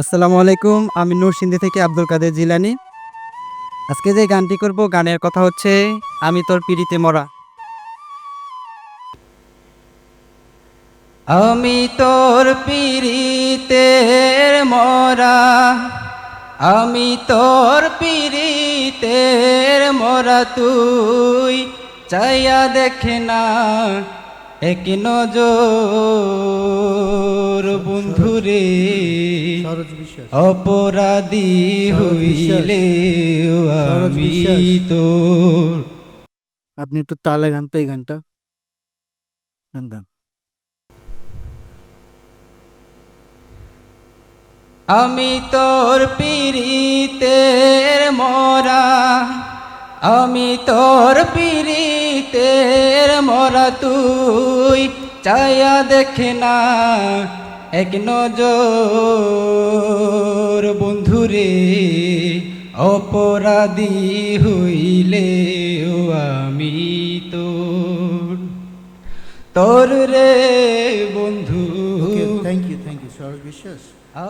আসসালামু আলাইকুম, আমি নরসিংদী থেকে আব্দুল কাদের জিলানি। আজকে যে গানটি করব, গানের কথা হচ্ছে, আমি তোর পিড়িতে মরা। আমি তোর পিড়িতে মরা। আমি তোর পিড়িতের মরা তুই। চাইয়া দেখে না এক নজর বন্ধুরে অপরাধী হইলে আমি। তোর। আপনি একটু তালে গান তো এই গানটা? গান গান। আমি তোর পিড়িতের মরা আমি তোর পিড়িতের মরা তুই চায়া দেখে না এক নজর। বন্ধুরে অপরাধী হইলে আমি তোর। তোর রে বন্ধু। Thank you thank you Saroj Biswas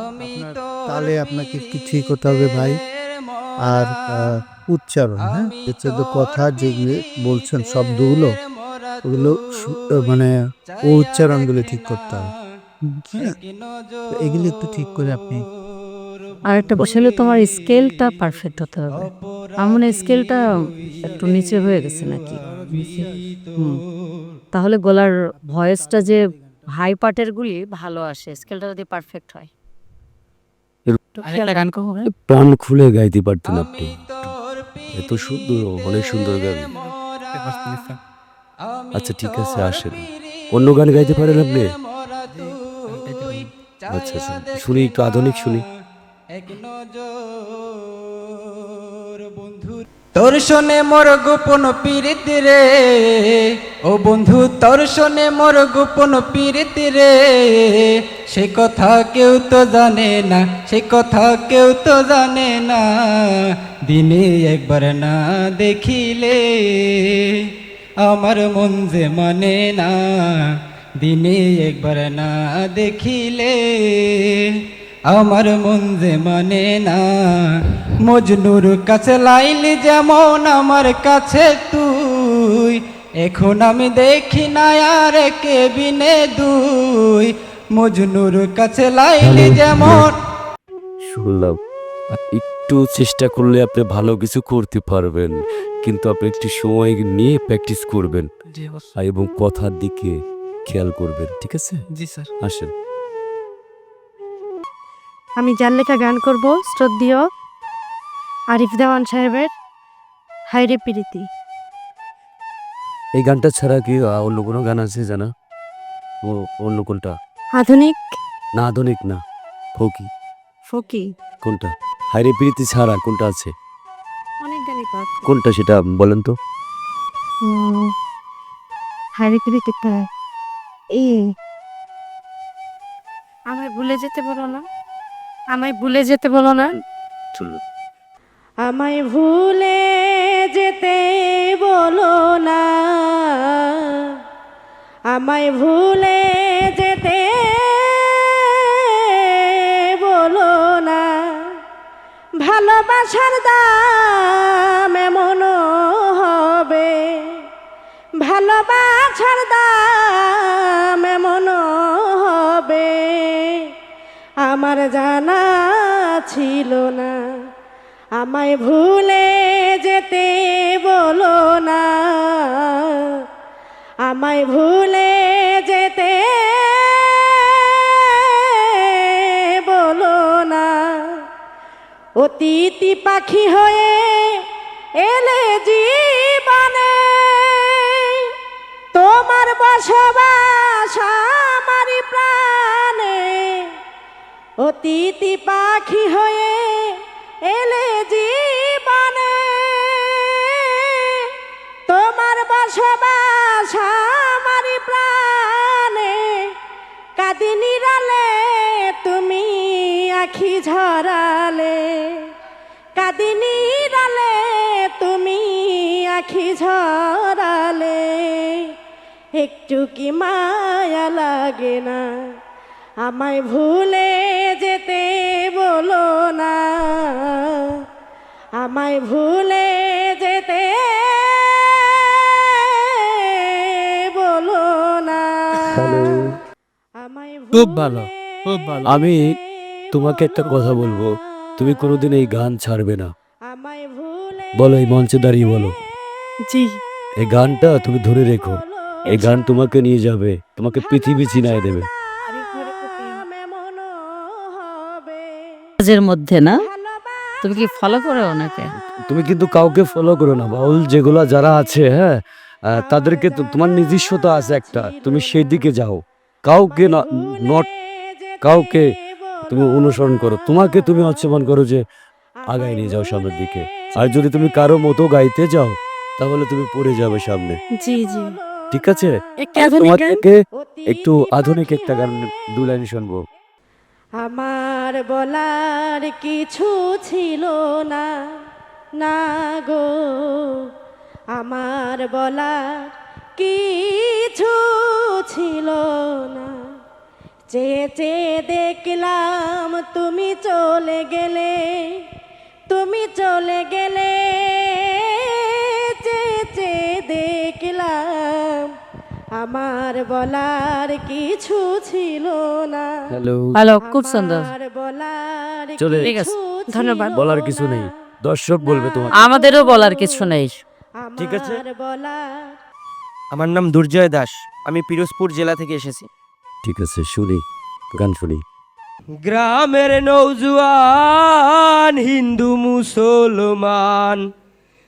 আমি আপনার তাহলে আপনাকে ঠিক হতে হবে ভাই? আর উচ্চারণ হ্যাঁ? হচ্ছে তো কথা যেগুলো বলছেন শব্দগুলো ওগুলো মানে ও উচ্চারণগুলো ঠিক করতে হবে। হ্যাঁ? তো এগুলো একটু ঠিক করে আপনি আর একটা আসলে তোমার স্কেলটা পারফেক্ট হতে হবে। আমার মনে স্কেলটা একটু নিচে হয়ে গেছে নাকি? তাহলে গলার ভয়েসটা যে হাই পার্টের গুলি ভালো আসে স্কেলটা যদি পারফেক্ট হয় একটু খেয়াল গান করব প্রাণ খুলে গাইতে পারতেন আপনি। এত সুন্দর অনেক সুন্দর গান। আচ্ছা ঠিক আছে আসেন। অন্য গান গাইতে পারেন আপনি? আচ্ছা আচ্ছা শুনি একটু আধুনিক শুনি। তোর শোনে মোর গোপন পীড়িত রে। ও বন্ধু, তোর শোনে মোর গোপন পীড়িত রে। সে কথা কেউ তো জানে না, সে কথা কেউ তো জানে না। দিনে একবার না দেখিলে আমার মন যে মানে না। দিনে একবার না দেখিলে আমার মন যে মানে না মজনুর কাছে লাইলি যেমন আমার কাছে তুই এখন আমি দেখি না আর কে বিনে দুই। মজনুর কাছে লাইলি যেমন শুনলাম। একটু চেষ্টা করলে আপনি ভালো কিছু করতে পারবেন কিন্তু আপনি একটু সময় নিয়ে প্র্যাকটিস করবেন এবং কথার দিকে খেয়াল করবেন ঠিক আছে? জি স্যার। আসেন। আমি যার লেখা গান করব শ্রদ্ধীয় আরিফ দেওয়ান সাহেবের হাইরে প্রীতি। এই গানটা ছাড়া কি আহ, অন্য কোনো গান আছে জানা? ও অন্য কোনটা? আধুনিক? না আধুনিক না ফৌকি। ফকি? কোনটা? হাইরে প্রীতি ছাড়া কোনটা আছে? অনেক গানই। কোনটা সেটা বলেন তো। হাইরে প্রীতি এই আমায় ভুলে যেতে বলো না। আমায় ভুলে যেতে বলো না। আমায় ভুলে যেতে বলো না। আমায় ভুলে যেতে বলো না। ভালোবাসার দাম এমন হবে। ভালোবাসার দাম এমন হবে আমার জানা ছিল না। আমায় ভুলে যেতে বলো না। আমায় ভুলে যেতে বলো না। অতিথি পাখি হয়ে এলে জীবনে তোমার বসবাস আমারই প্রাণে। অতিথি পাখি হয়ে এলে জীবনে। তোমার বসবাস আমারই প্রাণে। কাদিনী রালে তুমি আখি ঝরালে। কাদিনী রালে তুমি আখি ঝরালে। একটু কি মায়া লাগে না? আমায় ভুলে যেতে বলো না। আমায় ভুলে যেতে বলো না। আমায় খুব ভালো খুব ভালো। আমি তোমাকে একটা কথা বলব। তুমি কোনোদিন এই গান ছাড়বে না। আমায় বলো এই মঞ্চে দাঁড়িয়ে বলো। জি। এই গানটা তুমি ধরে রেখো। এই গান তোমাকে নিয়ে যাবে। তোমাকে পৃথিবী চিনায় দেবে। কাজের মধ্যে না? তুমি কি ফলো করো ওনাকে? তুমি কিন্তু কাউকে ফলো করো না বাউল যেগুলো যারা আছে হ্যাঁ তাদেরকে তো- তোমার নিজস্বতা আছে একটা তুমি সেই দিকে যাও। কাউকে নট কাউকে তুমি অনুসরণ করো তোমাকে তুমি অচ্ছমান করো যে আগায় নিয়ে যাও সামনের দিকে। আর যদি তুমি কারও মতো গাইতে যাও তাহলে তুমি পড়ে যাবে সামনে। জি জি। ঠিক আছে? একটু আধুনিক তোমার থেকে একটু আধুনিক একটা গান দু লাইন শুনব। আমার বলার কিছু ছিল না না গো। আমার বলার কিছু ছিল না। চেয়ে দেখলাম তুমি চলে গেলে, তুমি চলে গেলে। আমার বলার কিছু ছিল না। হ্যালো। হ্যালো খুব সুন্দর। আমার বলার চলে- ঠিক আছে, ধন্যবাদ। বলার কিছু নেই। দর্শক বলবে তোমাকে। আমাদেরও বলার কিছু নেই। ঠিক আছে। আমার আমার নাম দুর্জয় দাস। আমি পিরোজপুর জেলা থেকে এসেছি। ঠিক আছে শুনি গান শুনি। গ্রামের নৌজুয়ান হিন্দু মুসলমান।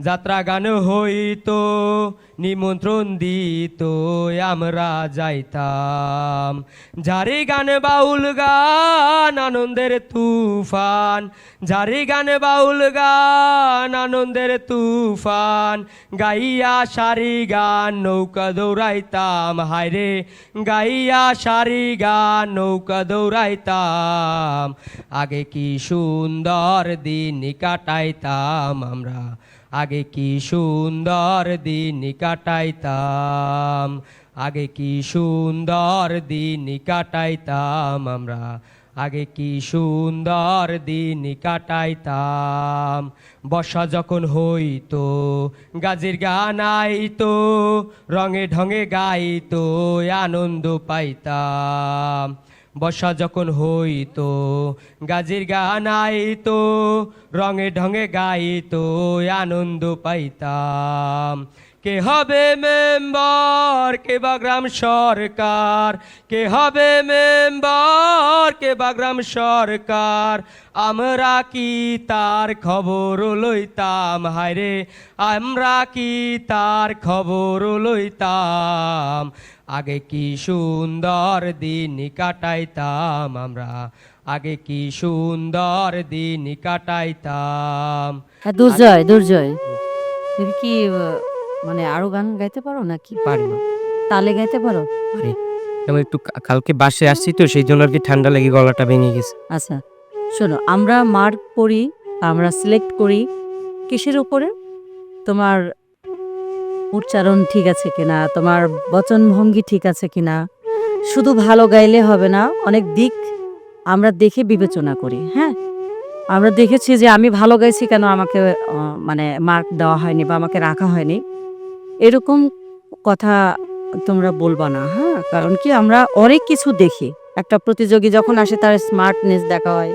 যাত্রা গান হইতো, নিমন্ত্রণ দিত, আমরা যাইতাম। যারি গান বাউল গান, আনন্দের তুফান। যারি গান বাউল গান, আনন্দের তুফান। গাইয়া সারি গান, নৌকা দৌড়াইতাম, হায়রে। গাইয়া সারি গান, নৌকা দৌড়াইতাম। আগে কি সুন্দর দিন কাটাইতাম আমরা। আগে কি সুন্দর দিন কাটাইতাম? আগে কি সুন্দর দিন কাটাইতাম আমরা? আগে কি সুন্দর দিন কাটাইতাম? বর্ষা যখন হইতো, গাজের গান আইতো, রঙে ঢঙে গাইতো, আনন্দ পাইতাম। বর্ষা যখন হইতো, গাজির গান আইতো, রঙে ঢঙে গাইতো, আনন্দ পাইতাম। কে হবে মেম্বার, কে বা গ্রাম সরকার? কে হবে মেম্বার, কে বা গ্রাম সরকার? আমরা কি তার খবর লইতাম? হায়রে, আমরা কি তার খবর লইতাম? আগে কি সুন্দর দিন কাটাইতাম আমরা? আগে কি সুন্দর দিন কাটাইতাম। হ্যাঁ দুর্জয় দুর্জয়। তুমি কি মানে আরও গান গাইতে পারো নাকি? পারি না। তালে গাইতে পারো? আমি একটু কালকে বাসে আসছি তো সেই জন্য আর কি ঠান্ডা লেগে গলাটা ভেঙে গেছে। আচ্ছা শোনো আমরা মার্ক করি আমরা সিলেক্ট করি। কিসের উপরে? তোমার উচ্চারণ ঠিক আছে কিনা তোমার বচন ভঙ্গি ঠিক আছে কিনা শুধু ভালো গাইলে হবে না অনেক দিক আমরা দেখে বিবেচনা করি হ্যাঁ? আমরা দেখেছি যে আমি ভালো গাইছি কেন আমাকে মানে মার্ক দেওয়া হয়নি বা আমাকে রাখা হয়নি এরকম কথা তোমরা বলবা না হ্যাঁ? কারণ কি আমরা অনেক কিছু দেখি একটা প্রতিযোগী যখন আসে তার স্মার্টনেস দেখা হয়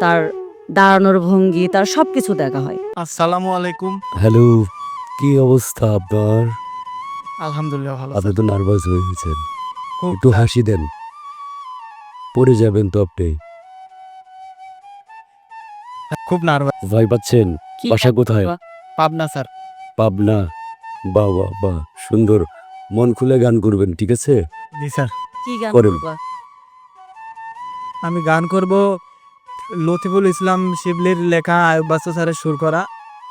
তার দাঁড়ানোর ভঙ্গি তার সব কিছু দেখা হয়। আসসালামু আলাইকুম। হ্যালো। কি অবস্থা আপনার? আলহামদুলিল্লাহ ভালো আপনি তো নার্ভাস হয়ে গেছেন। খুব একটু হাসি দেন। পড়ে যাবেন তো আপনি। খুব নার্ভাস ভয় পাচ্ছেন? কি বাসা কোথায়? পাবনা স্যার। পাবনা। বাহ বাহ বাহ সুন্দর। মন খুলে গান করবেন ঠিক আছে? জি স্যার। কি গান করুন। আমি গান করব লতিফুল ইসলাম শিবলির লেখা আয়ুব বাসু স্যারের সুর করা।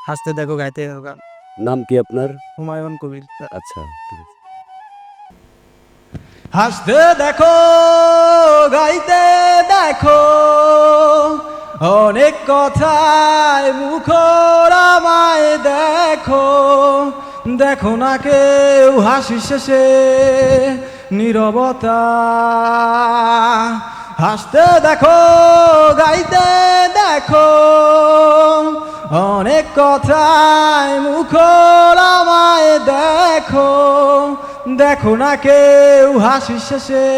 হাসতে দেখো গাইতে দেখো গান। নাম কি আপনার? হুমায়ুন কবির। আচ্ছা ঠিক আছে। হাসতে দেখো গাইতে দেখো অনেক কথায় মুখর আমায় দেখো। দেখো না কেউ হাসি শেষে নীরবতা। হাসতে দেখো গাইতে দেখো অনেক কথায় মুখর আমায় দেখো। দেখো না কেউ হাসি শেষে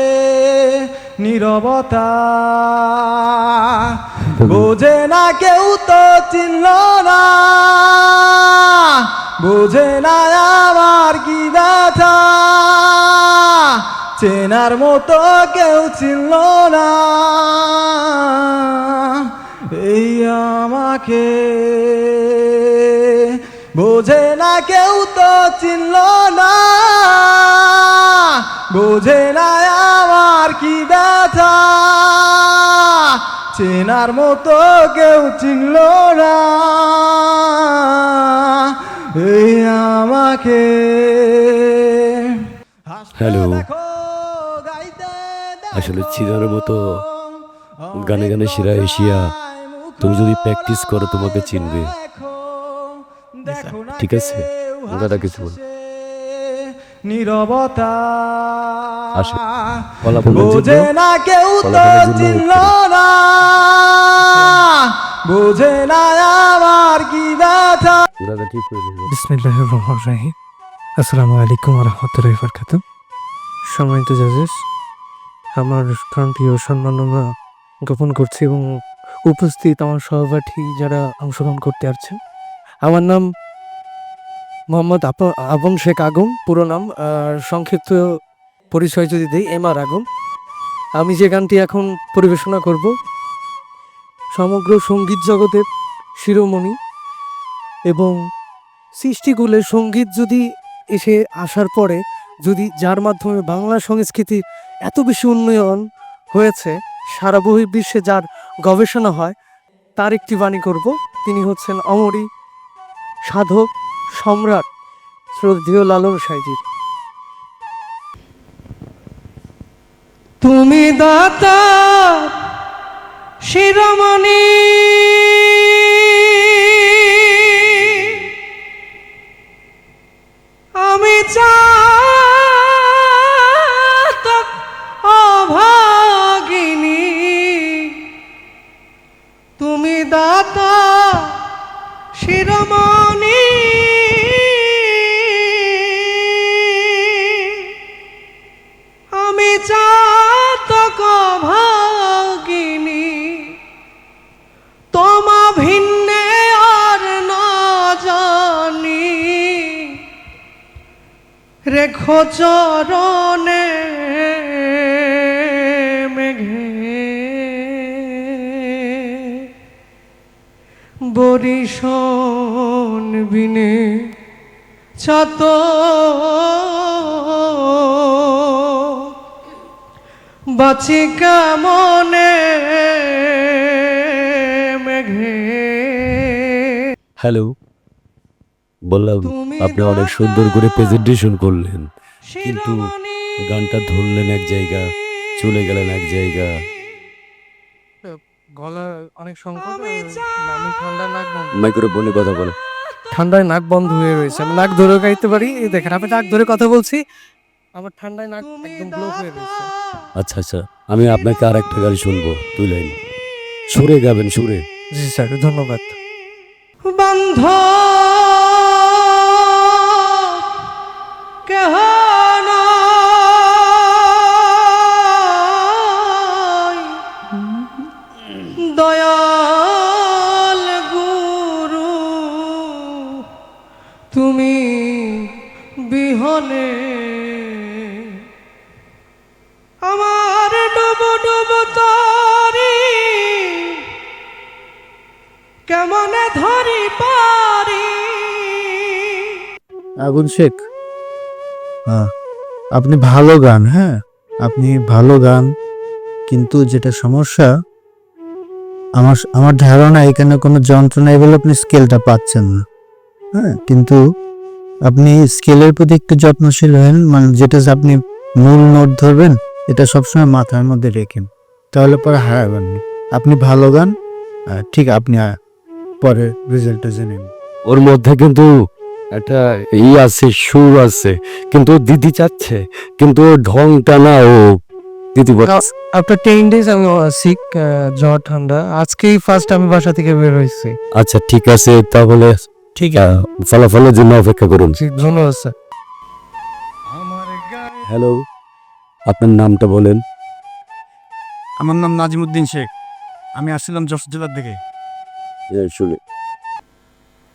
নীরবতা। বোঝে না কেউ তো চিনল না। বোঝে না আমার কি ব্যথা। চেনার মতো কেউ চিনল না। এই আমাকে বোঝে না কেউ তো চিনল না। বোঝে না আমার কি ব্যথা। চেনার মতো কেউ চিনল না। এই আমাকে হ্যালো। আসলে চিরার মতো গানে গানে সেরা এশিয়া। তুমি যদি প্র্যাকটিস করো তোমাকে চিনবে। ঠিক আছে? দাদা কিছু বল। নীরবতা। বোঝে না কেউ তো চিনল না। বোঝে না আমার কি ব্যথা। দাদা ঠিক করে নেব বিসমিল্লাহ রহমান রাহিম। আসসালামু আলাইকুম রহমতুল্লাহ সম্মানিত জাজেস আমার প্রান্তীয় সম্মাননা গোপন করছি এবং উপস্থিত আমার সহপাঠী যারা অংশগ্রহণ করতে আসছেন। আমার নাম মোহাম্মদ আবন শেখ আগম, পুরো নাম। আর সংক্ষিপ্ত পরিচয় যদি দিই, এম আর আগম। আমি যে গানটি এখন পরিবেশনা করব, সমগ্র সংগীত জগতের শিরোমণি এবং সৃষ্টিকুলে সংগীত যদি এসে আসার পরে যদি যার মাধ্যমে বাংলা সংস্কৃতি এত বেশি উন্নয়ন হয়েছে, সারা বহির্বিশ্বে যার গবেষণা হয়। তার একটি বাণী করব, তিনি হচ্ছেন অমরী সাধক সম্রাট শ্রদ্ধেয় লালন সাইজির। তুমি দাতা শিরোমণি। আমি চাতক চরণে মেঘে বরিশন বিনে ছাত বাঁচি কেমনে মেঘে? হ্যালো বললাম আপনি অনেক সুন্দর করে প্রেজেন্টেশন করলেন। কিন্তু গানটা ধরলেন এক জায়গা চলে গেলেন এক জায়গা। গলা অনেক সংকট আমি ঠান্ডা নাক মাইক্রোফোনে কথা বলে। ঠান্ডায় নাক বন্ধ হয়ে রয়েছে। আমি নাক ধরে গাইতে পারি। এই দেখেন আমি নাক ধরে কথা বলছি। আমার ঠান্ডায় নাক একদম ব্লক হয়ে রয়েছে। আচ্ছা আচ্ছা আমি আপনাকে আর একটা গান শুনব দুই লাইন সুরে গাবেন সুরে। জি স্যার ধন্যবাদ। বন্ধ শেখ। হ্যাঁ আপনি ভালো গান হ্যাঁ? আপনি ভালো গান, কিন্তু যেটা সমস্যা, আমার আমার ধারণা এখানে কোনো যন্ত্রণা বলে আপনি স্কেলটা পাচ্ছেন না। হ্যাঁ কিন্তু আপনি স্কেলের প্রতি একটু যত্নশীল হন মানে যেটা আপনি মূল নোট ধরবেন, এটা সবসময় মাথার মধ্যে রেখেন তাহলে পরে হারাবেন না। আপনি ভালো গান ঠিক আপনি পরে রেজাল্টটা জেনে। ওর মধ্যে কিন্তু একটা ই আছে সুর আছে কিন্তু দিদি চাচ্ছে কিন্তু ঢংটা না ও দিদি বল- আফটার টেন ডেজ আমি সিক জ্বর ঠান্ডা। আজকেই ফার্স্ট আমি বাসা থেকে বের হয়েছি। আচ্ছা ঠিক আছে তাহলে ঠিক আহ, ফলাফলের জন্য অপেক্ষা করুন। আছে ধন্যবাদ স্যার। হ্যালো আপনার নামটা বলেন। আমার নাম নাজিমুদ্দিন শেখ। আমি আসছিলাম যশোর জেলার থেকে শুনে।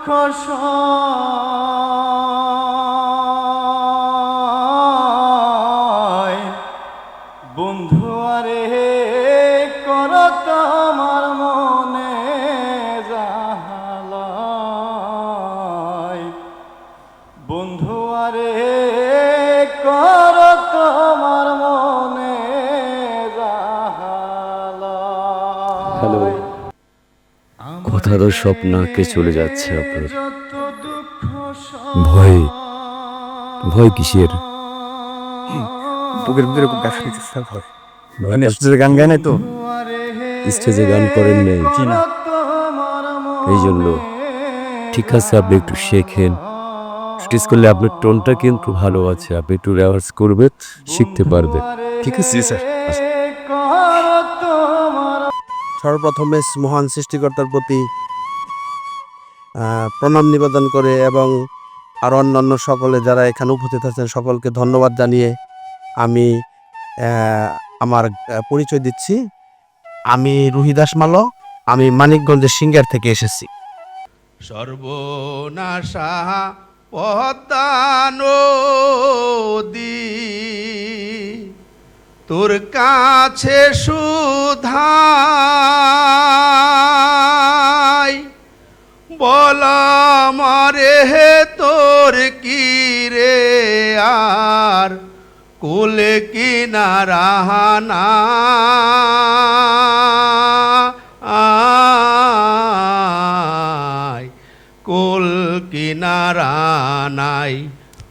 সয় বন্ধু আরে কর তোমার মনে জাহালয় বন্ধু আরে কর তোমার মনে হ্যালো। জাহালয় কথাটা সব নাকে চলে যাচ্ছে আপনার ভয়। ভয় কিসের? বুকের ভিতরে খুব ব্যথা স্যার ভয়। মানে স্টেজে গান গায় নাই তো? স্টেজে গান করেন নাই। না। এই জন্য। ঠিক আছে আপনি একটু শেখেন। প্র্যাকটিস করলে আপনার টোনটা কিন্তু ভালো আছে। আপনি একটু রেওয়াজ করবেন শিখতে পারবেন। ঠিক আছে স্যার। সর্বপ্রথমে মহান সৃষ্টিকর্তার প্রতি প্রণাম নিবেদন করে এবং আর অন্যান্য সকলে যারা এখানে উপস্থিত আছেন সকলকে ধন্যবাদ জানিয়ে আমি আমার পরিচয় দিচ্ছি। আমি রুহিদাস মালো আমি মানিকগঞ্জের সিঙ্গার থেকে এসেছি। সর্বনাশা পদ্মানদী তোর কাছে সুধাই। বল মারে হে তোর কি রে আর? কোলে কিনারাহানা আয়, কোল কিনারা নাই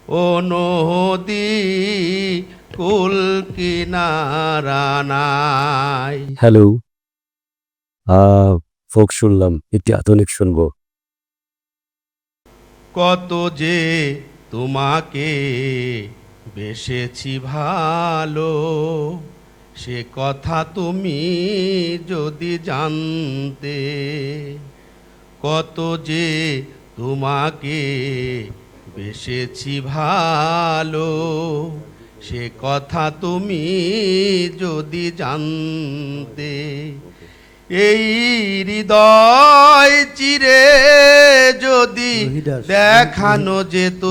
ও নদী কুল কিনারা নাই। হ্যালো। ফোক শুনলাম একটি আধুনিক শুনব। কত যে তোমাকে বেসেছি ভালো সে কথা তুমি যদি জানতে কত যে তোমাকে বেসেছি ভালো সে কথা তুমি যদি জানতে এই হৃদয় চিরে যদি দেখানো যেত।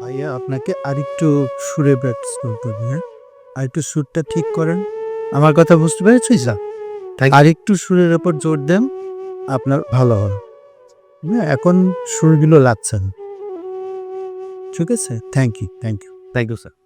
ভাইয়া আপনাকে আরেকটু সুরে প্র্যাকটিস করতে হবে হ্যাঁ? আরেকটু সুরটা ঠিক করেন। আমার কথা বুঝতে পেরেছিস স্যার? আরেকটু সুরের ওপর জোর দেন আপনার ভালো হবে। হ্যাঁ এখন সুরগুলো লাগছেন ঠিক আছে? Thank you thank you thank you sir